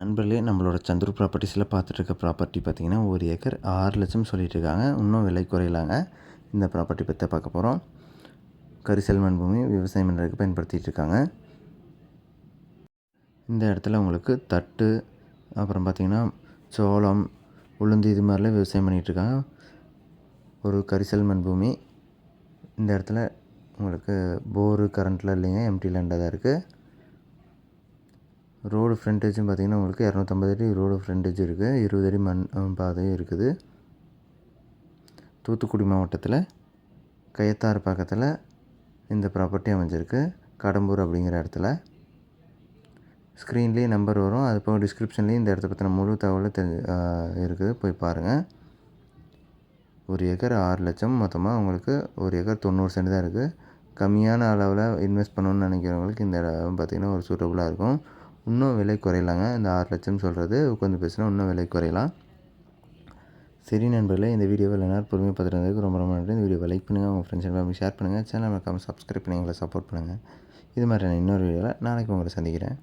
நண்பர்களே நம்மளோட சந்துரு ப்ராப்பர்ட்டிஸில் பார்த்துட்டு இருக்க ப்ராப்பர்ட்டி பார்த்தீங்கன்னா ஒரு ஏக்கர் ஆறு லட்சம் சொல்லிட்டு இருக்காங்க இன்னும் விலை குறையலாங்க. இந்த ப்ராப்பர்ட்டி பற்றி பார்க்க போகிறோம் கரிசல் மண் பூமி விவசாயம் பண்ணுறதுக்கு பயன்படுத்திகிட்டு இருக்காங்க இந்த இடத்துல உங்களுக்கு தட்டு அப்புறம் பார்த்திங்கன்னா சோளம் உளுந்து இது மாதிரிலாம் விவசாயம் பண்ணிகிட்டு இருக்காங்க ஒரு கரிசல் மண் பூமி. இந்த இடத்துல உங்களுக்கு போரு கரண்ட்லாம் இல்லைங்க எம்டி லேண்டாக தான் இருக்குது ரோடு ஃப்ரண்டேஜும் பார்த்திங்கன்னா உங்களுக்கு இரநூத்தம்பது அடி ரோடு ஃப்ரண்டேஜ் இருக்குது இருபது அடி மண் பாதையும் இருக்குது. தூத்துக்குடி மாவட்டத்தில் கயத்தாறு பக்கத்தில் இந்த ப்ராப்பர்ட்டி அமைஞ்சிருக்கு. கடம்பூர் அப்படிங்கிற இடத்துல. ஸ்க்ரீன்லேயே நம்பர் வரும். அது போக டிஸ்கிரிப்ஷன்லேயும் இந்த இடத்த பற்றின முழு தகவலும் தெரிஞ்சு இருக்குது. போய் பாருங்கள் ஒரு ஏக்கர் ஆறு லட்சம். மொத்தமாக உங்களுக்கு ஒரு ஏக்கர் தொண்ணூறு சென்ட் தான் இருக்குது கம்மியான அளவில் இன்வெஸ்ட் பண்ணணுன்னு நினைக்கிறவங்களுக்கு இந்த இடம் பார்த்திங்கன்னா ஒரு சூட்டபுளாக இருக்கும். இன்னும் விலை குறையலாங்க. இந்த ஆறு லட்சம் சொல்கிறது உட்காந்து பேசினா இன்னும் விலை குறையலாம். சரி நண்பர்களே இந்த வீடியோவில் எல்லாரும் பொறுமையாக பார்த்துட்டு ரொம்ப ரொம்ப நன்றி. இந்த வீடியோவை லைக் பண்ணுங்கள் உங்கள் ஃப்ரெண்ட்ஸ் எல்லாமே ஷேர் பண்ணுங்கள் சேனல் மறக்காமல் சப்ஸ்கிரைப் பண்ணி எங்களை சப்போர்ட் பண்ணுங்கள் இது மாதிரியான இன்னொரு வீடியோவில் நாளைக்கு உங்களை சந்திக்கிறேன்.